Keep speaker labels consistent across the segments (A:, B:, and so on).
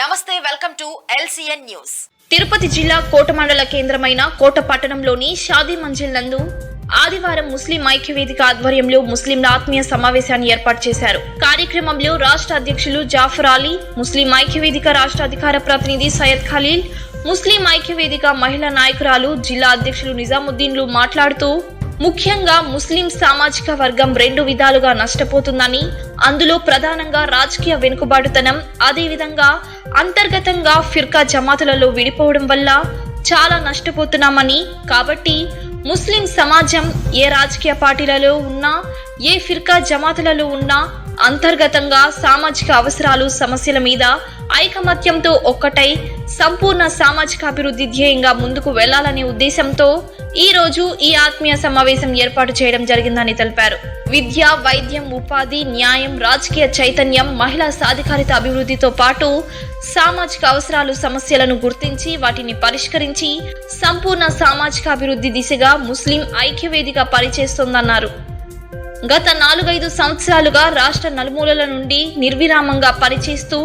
A: నమస్తే welcome to LCN news.
B: Tirupati జిల్లా కోట మండల కేంద్రమైన కోట పట్టణంలోని షాదీ మంజిల్ నందు ఆదివారం ముస్లిం ఐక్యవేదిక ఆధ్వర్యంలో ముస్లింల ఆత్మీయ సమావేశాన్ని ఏర్పాటు చేశారు. కార్యక్రమంలో రాష్ట్ర అధ్యక్షులు జాఫర్ అలీ ముస్లిం ఐక్యవేదిక రాష్ట్ర అధికార ప్రతినిధి సయ్యద్ ఖలీల్ ముస్లిం ఐక్యవేదిక మహిళా నాయకురాలు జిల్లా అధ్యక్షులు నిజాముద్దీన్లు మాట్లాడుతూ ముఖ్యంగా ముస్లిం సామాజిక వర్గం రెండు విధాలుగా నష్టపోతుందని అందులో ప్రధానంగా రాజకీయ వెనుకబాటుతనం అదేవిధంగా అంతర్గతంగా ఫిర్కా జమాతులలో విడిపోవడం వల్ల చాలా నష్టపోతున్నామని. కాబట్టి ముస్లిం సమాజం ఏ రాజకీయ పార్టీలలో ఉన్నా ఏ ఫిర్కా జమాతులలో ఉన్నా అంతర్గతంగా సామాజిక అవసరాలు సమస్యల మీద ఐకమత్యంతో ఒక్కటై సంపూర్ణ సామాజిక అభివృద్ధి ధ్యేయంగా ముందుకు వెళ్ళాలనే ఉద్దేశంతో ఈ రోజు ఈ ఆత్మీయ సమావేశం ఏర్పాటు చేయడం జరిగిందని తెలిపారు. విద్య వైద్యం ఉపాధి న్యాయం రాజకీయ చైతన్యం మహిళా సాధికారిత అభివృద్ధితో పాటు సామాజిక అవసరాలు సమస్యలను గుర్తించి వాటిని పరిష్కరించి సంపూర్ణ సామాజిక అభివృద్ధి దిశగా ముస్లిం ఐక్యవేదిక పనిచేస్తోందన్నారు. గత నాలుగైదు సంవత్సరాలుగా రాష్ట్ర నలుమూలల నుండి నిర్విరామంగా పనిచేస్తూ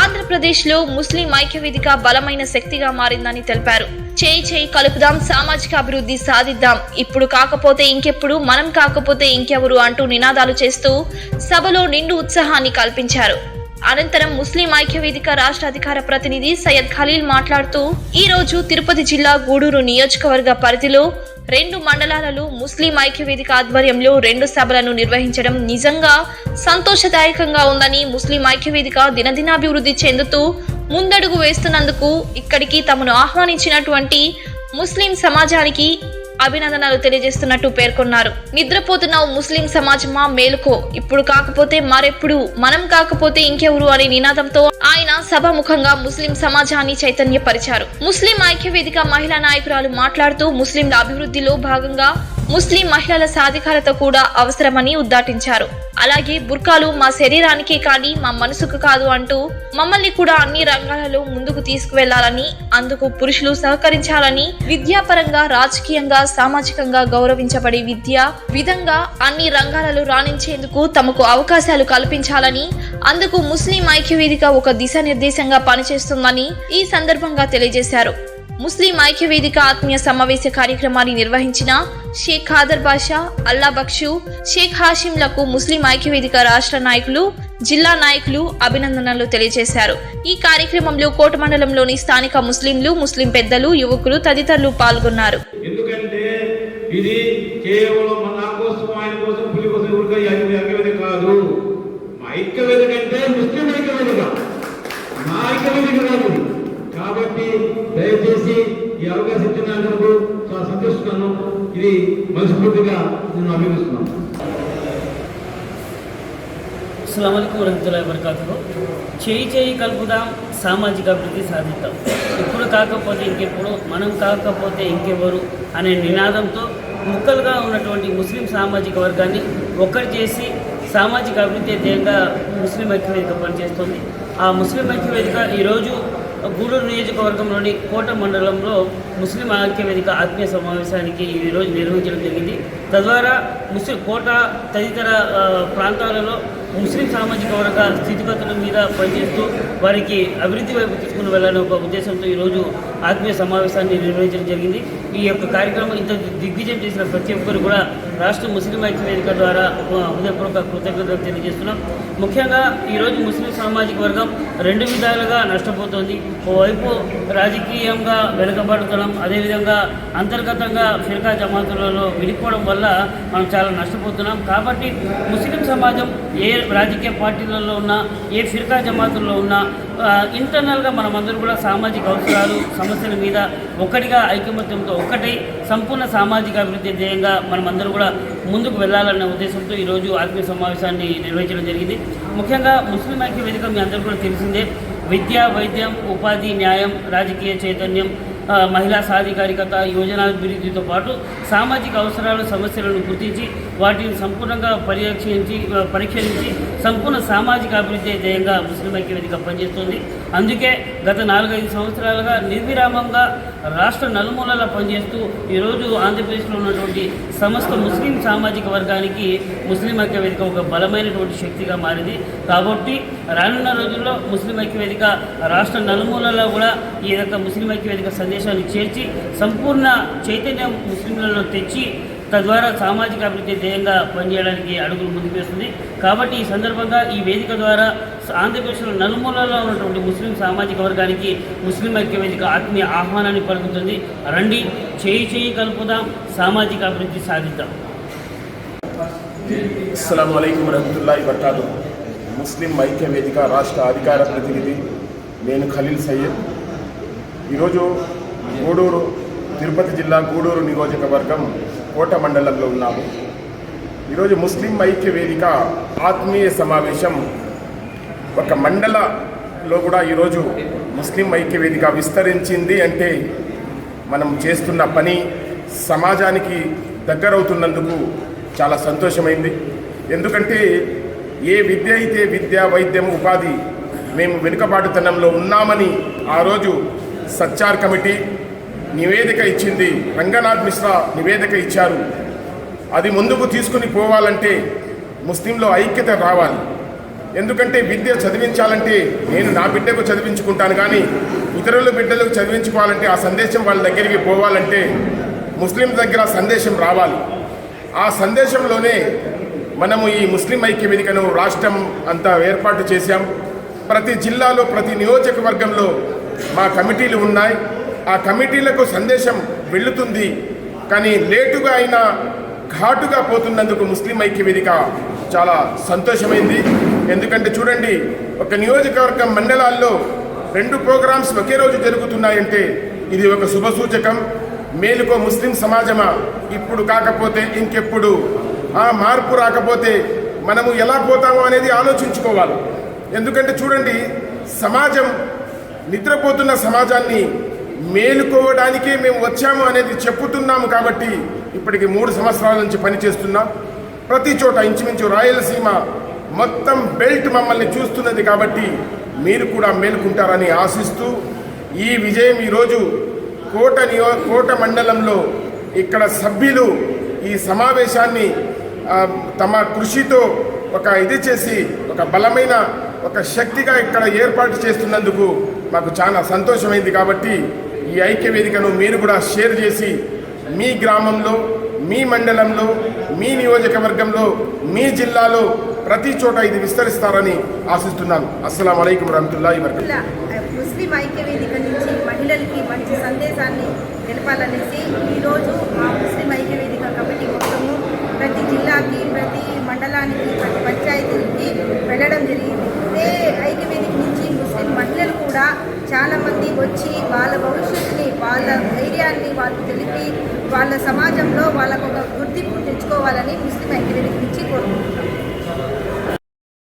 B: ఆంధ్రప్రదేశ్లో ముస్లిం ఐక్యవేదిక బలమైన శక్తిగా మారిందని తెలిపారు. చేయి చేయి కలుపుదాం సామాజిక అభివృద్ధి సాధిద్దాం. ఇప్పుడు కాకపోతే ఇంకెప్పుడు మనం కాకపోతే ఇంకెవరు అంటూ నినాదాలు చేస్తూ సభలో నిండు ఉత్సాహాన్ని కల్పించారు. అనంతరం ముస్లిం ఐక్యవేదిక రాష్ట్ర అధికార ప్రతినిధి సయ్యద్ ఖలీల్ మాట్లాడుతూ ఈ రోజు తిరుపతి జిల్లా గూడూరు నియోజకవర్గ పరిధిలో రెండు మండలాలలో ముస్లిం ఐక్యవేదిక ఆధ్వర్యంలో రెండు సభలను నిర్వహించడం నిజంగా సంతోషదాయకంగా ఉందని ముస్లిం ఐక్యవేదిక దినదినాభివృద్ధి చెందుతూ ముందడుగు వేస్తున్నందుకు ఇక్కడికి తమను ఆహ్వానించినటువంటి ముస్లిం సమాజానికి అభినందనలు తెలియజేస్తున్నట్టు పేర్కొన్నారు. నిద్రపోతున్న ముస్లిం సమాజమా మేలుకో? ఇప్పుడు కాకపోతే మరెప్పుడు? మనం కాకపోతే ఇంకెవరు అనే నినాదంతో ఆయన సభాముఖంగా ముస్లిం సమాజాన్ని చైతన్యపరిచారు. ముస్లిం ఐక్యవేదిక మహిళా నాయకురాలు మాట్లాడుతూ ముస్లింల అభివృద్ధిలో భాగంగా ముస్లిం మహిళల సాధికారత కూడా అవసరమని ఉద్ఘాటించారు అలాగే బుర్కాలు మా శరీరానికి కానీ మా మనసుకు కాదు అంటూ మమ్మల్ని కూడా అన్ని రంగాలలో ముందుకు తీసుకువెళ్ళాలని అందుకు పురుషులు సహకరించాలని విద్యాపరంగా రాజకీయంగా సామాజికంగా గౌరవించబడే విద్య విధంగా అన్ని రంగాలలో రాణించేందుకు తమకు అవకాశాలు కల్పించాలని అందుకు ముస్లిం ఐక్యవేదిక ఒక దిశానిర్దేశంగా పనిచేస్తుందని ఈ సందర్భంగా తెలియజేశారు. ముస్లిం ఐక్యవేదిక ఆత్మీయ సమావేశ కార్యక్రమాన్ని నిర్వహించిన షేక్ ఖాదర్ బాషా అల్లా బక్షు షేక్ హాషింలకు ముస్లిం ఐక్యవేదిక రాష్ట్ర నాయకులు జిల్లా నాయకులు అభినందనలు తెలియజేశారు. ఈ కార్యక్రమంలో కోట మండలంలోని స్థానిక ముస్లింలు ముస్లిం పెద్దలు యువకులు తదితరులు పాల్గొన్నారు.
C: ఎందుకంటే ఇది కేవలం మన నా కోసం ఆయన కోసం పులి కోసం ఎవరికో ఈ ఐక్య- ఐక్యవేదిక కాదు మా ఐక్యవేదిక అంటే ముస్లిం ఐక్యవేదిక నా ఐక్యవేదిక కాదు కాబట్టి దయచేసి ఈ అవకాశం ఇచ్చినందుకు చేస్తున్నాను ఇది మనస్ఫూర్తిగా నేను అభినందిస్తున్నాను.
D: అస్సలం వరహతుల్లా వరకాతులు చేయి చేయి కలుపుదాం సామాజిక అభివృద్ధి సాధిద్దాం. ఇప్పుడు కాకపోతే ఇంకెప్పుడు మనం కాకపోతే ఇంకెవరు అనే నినాదంతో ముక్కలుగా ఉన్నటువంటి ముస్లిం సామాజిక వర్గాన్ని ఒక్కటి చేసి సామాజిక అభివృద్ధి ధ్యేయంగా ముస్లిం ఐక్యవేదిక పనిచేస్తుంది. ఆ ముస్లిం ఐక్యవేదిక ఈరోజు గూడూరు నియోజకవర్గంలోని కోట మండలంలో ముస్లిం ఐక్యవేదిక ఆత్మీయ సమావేశానికి ఈరోజు నిర్వహించడం జరిగింది. తద్వారా ముస్లిం కోట తదితర ప్రాంతాలలో ముస్లిం సామాజిక వర్గ స్థితిగతుల మీద పనిచేస్తూ వారికి అభివృద్ధి వైపు తీసుకుని వెళ్ళాలని ఒక ఉద్దేశంతో ఈరోజు ఆత్మీయ సమావేశాన్ని నిర్వహించడం జరిగింది. ఈ యొక్క కార్యక్రమం ఇంత దిగ్విజయం చేసిన ప్రతి ఒక్కరు కూడా రాష్ట్ర ముస్లిం ఐక్యవేదిక ద్వారా హృదయపూర్వక కృతజ్ఞతలు తెలియజేస్తున్నాం. ముఖ్యంగా ఈరోజు ముస్లిం సామాజిక వర్గం రెండు విధాలుగా నష్టపోతుంది. ఓవైపు రాజకీయంగా వెనుకబడటం అదేవిధంగా అంతర్గతంగా ఫిర్కా జమాతులలో విడిపోవడం వల్ల మనం చాలా నష్టపోతున్నాం. కాబట్టి ముస్లిం సమాజం ఏ రాజకీయ పార్టీలలో ఉన్నా ఏ ఫిర్కా జమాతుల్లో ఉన్నా ఇంటర్నల్గా మనమందరూ కూడా సామాజిక అవసరాలు సమస్యల మీద ఒక్కటిగా ఐకమత్యంతో ఒక్కటై సంపూర్ణ సామాజిక అభివృద్ధి ధ్యేయంగా మనమందరూ కూడా ముందుకు వెళ్ళాలన్న ఉద్దేశంతో ఈరోజు ఆత్మీయ సమావేశాన్ని నిర్వహించడం జరిగింది. ముఖ్యంగా ముస్లిం ఐక్య వేదిక మీ అందరూ కూడా తెలిసిందే. విద్య వైద్యం ఉపాధి న్యాయం రాజకీయ చైతన్యం మహిళా సాధికారికత యోజనాభివృద్ధితో పాటు సామాజిక అవసరాలు సమస్యలను గుర్తించి వాటిని సంపూర్ణంగా పర్యవేక్షించి పరీక్షించి సంపూర్ణ సామాజిక అభివృద్ధి ధ్యేయంగా ముస్లిం ఐక్యవేదిక పనిచేస్తుంది. అందుకే గత నాలుగైదు సంవత్సరాలుగా నిర్విరామంగా రాష్ట్ర నలుమూలలా పనిచేస్తూ ఈరోజు ఆంధ్రప్రదేశ్లో ఉన్నటువంటి సమస్త ముస్లిం సామాజిక వర్గానికి ముస్లిం ఐక్యవేదిక ఒక బలమైనటువంటి శక్తిగా మారింది. కాబట్టి రానున్న రోజుల్లో ముస్లిం ఐక్యవేదిక రాష్ట్ర నలుమూలలో కూడా ఈ యొక్క ముస్లిం ఐక్యవేదిక సందేశాన్ని చేర్చి సంపూర్ణ చైతన్యం ముస్లింలలో తెచ్చి తద్వారా సామాజిక అభివృద్ధి ధ్యేయంగా పనిచేయడానికి అడుగులు ముందుకు వేస్తుంది కాబట్టి ఈ సందర్భంగా ఈ వేదిక ద్వారా ఆంధ్రప్రదేశ్లో నలుమూలలో ఉన్నటువంటి ముస్లిం సామాజిక వర్గానికి ముస్లిం ఐక్య వేదిక ఆత్మీయ ఆహ్వానాన్ని పలుకుతుంది. రండి చేయి చేయి కలుపుదాం సామాజిక అభివృద్ధి సాధిద్దాం.
E: అస్సలం అయికం వరహతుల్లాhi వరకాతు ముస్లిం ఐక్య వేదిక రాష్ట్ర అధికార ప్రతినిధి నేను ఖలీల్ సయ్యద్. ఈరోజు గూడూరు తిరుపతి జిల్లా గూడూరు నియోజకవర్గం కోట మండలంలో ఉన్నాము. ఈరోజు ముస్లిం ఐక్య వేదిక ఆత్మీయ సమావేశం ఒక మండలలో కూడా ఈరోజు ముస్లిం ఐక్య వేదిక విస్తరించింది అంటే మనం చేస్తున్న పని సమాజానికి దగ్గరవుతున్నందుకు చాలా సంతోషమైంది. ఎందుకంటే ఏ విద్య అయితే విద్య వైద్యం ఉపాధి మేము వెనుకబాటుతనంలో ఉన్నామని ఆ రోజు సచ్చార్ కమిటీ నివేదిక ఇచ్చింది. రంగనాథ్ మిశ్రా నివేదిక ఇచ్చారు. అది ముందుకు తీసుకుని పోవాలంటే ముస్లింలో ఐక్యత రావాలి. ఎందుకంటే విద్య చదివించాలంటే నేను నా బిడ్డకు చదివించుకుంటాను కానీ ఇతరుల బిడ్డలకు చదివించుకోవాలంటే ఆ సందేశం వాళ్ళ దగ్గరికి పోవాలంటే ముస్లిం దగ్గర ఆ సందేశం రావాలి. ఆ సందేశంలోనే మనము ఈ ముస్లిం ఐక్య వేదికను రాష్ట్రం అంతా ఏర్పాటు చేశాం. ప్రతి జిల్లాలో ప్రతి నియోజకవర్గంలో మా కమిటీలు ఉన్నాయి. ఆ కమిటీలకు సందేశం వెళుతుంది. కానీ లేటుగా అయినా ఘాటుగా పోతున్నందుకు ముస్లిం ఐక్య వేదిక చాలా సంతోషమైంది. ఎందుకంటే చూడండి ఒక నియోజకవర్గం మండలాల్లో రెండు ప్రోగ్రామ్స్ ఒకే రోజు జరుగుతున్నాయంటే ఇది ఒక శుభ సూచకం. మేలుకో ముస్లిం సమాజమా? ఇప్పుడు కాకపోతే ఇంకెప్పుడు? ఆ మార్పు రాకపోతే మనము ఎలా పోతామో అనేది ఆలోచించుకోవాలి. ఎందుకంటే చూడండి సమాజం నిద్రపోతున్న సమాజాన్ని మేలుకోవడానికే మేము వచ్చాము అనేది చెప్పుతున్నాము కాబట్టి ఇప్పటికి మూడు సంవత్సరాల నుంచి పనిచేస్తున్నాం. ప్రతి చోట ఇంచుమించు రాయలసీమ మొత్తం బెల్ట్ మమ్మల్ని చూస్తున్నది కాబట్టి మీరు కూడా మేలుకుంటారని ఆశిస్తూ ఈ విజయం ఈరోజు కోట నియో కోట మండలంలో ఇక్కడ సభ్యులు ఈ సమావేశాన్ని తమ కృషితో ఒక ఇది చేసి ఒక బలమైన ఒక శక్తిగా ఇక్కడ ఏర్పాటు చేస్తున్నందుకు మాకు చాలా సంతోషమైంది కాబట్టి ఈ ఐక్య వేదికను మీరు కూడా షేర్ చేసి మీ గ్రామంలో మీ మండలంలో మీ నియోజకవర్గంలో మీ జిల్లాలో ప్రతి చోట ఇది విస్తరిస్తారని ఆశిస్తున్నాను. అస్సలం అయికం రహమతుల్లా వరకు
F: ముస్లిం ఐక్య వేదిక నుంచి మహిళలకి మంచి సందేశాన్ని తెలపాలనేసి ఈరోజు